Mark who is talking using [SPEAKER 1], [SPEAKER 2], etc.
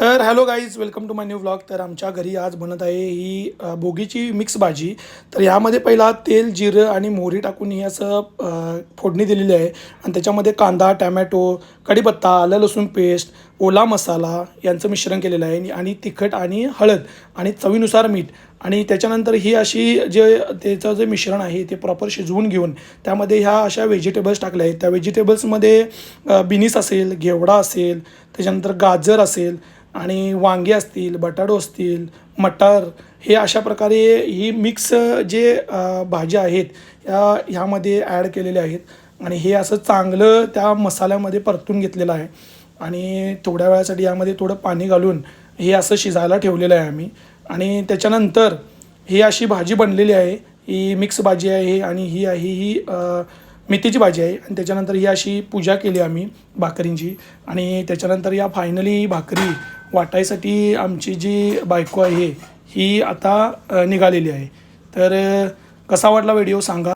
[SPEAKER 1] तर hello guys welcome to my new vlog. तर आमच्या घरी आज बनत आहे ही बोगीची मिक्स भाजी. तर यामध्ये पहिला तेल जिरं आणि मोहरी टाकून ही असं फोडणी दिलेली आहे. आणि त्याच्यामध्ये कांदा टॅमॅटो कढीपत्ता आलं लसूण पेस्ट ओला मसाला यांचं मिश्रण केलेलं आहे. आणि तिखट आणि हळद आणि चवीनुसार मीठ. आणि त्याच्यानंतर ही अशी जे त्याचं जे मिश्रण आहे ते प्रॉपर शिजवून घेऊन त्यामध्ये ह्या अशा व्हेजिटेबल्स टाकल्या आहेत. त्या व्हेजिटेबल्समध्ये बिनीस असेल घेवडा असेल त्याच्यानंतर गाजर असेल आणि वांगे असतील बटाटो असतील मटार हे अशा प्रकारे ही मिक्स जे भाज्या आहेत या ह्यामध्ये ॲड केलेल्या आहेत. आणि हे असं चांगलं त्या मसाल्यामध्ये परतून घेतलेलं आहे. आणि थोड्या वेळासाठी यामध्ये थोडं पाणी घालून हे असं शिजायला ठेवलेलं आहे आम्ही. आणि त्याच्यानंतर ही अशी भाजी बनलेली आहे. ही मिक्स भाजी आहे आणि ही आहे ही मेथीची भाजी आहे. आणि त्याच्यानंतर ही अशी पूजा केली आम्ही भाकरींची. आणि त्याच्यानंतर या फायनली भाकरी वाटायसाठी आमची जी बायको आहे ही आता निघालेली आहे. तर कसा वाटला व्हिडिओ सांगा?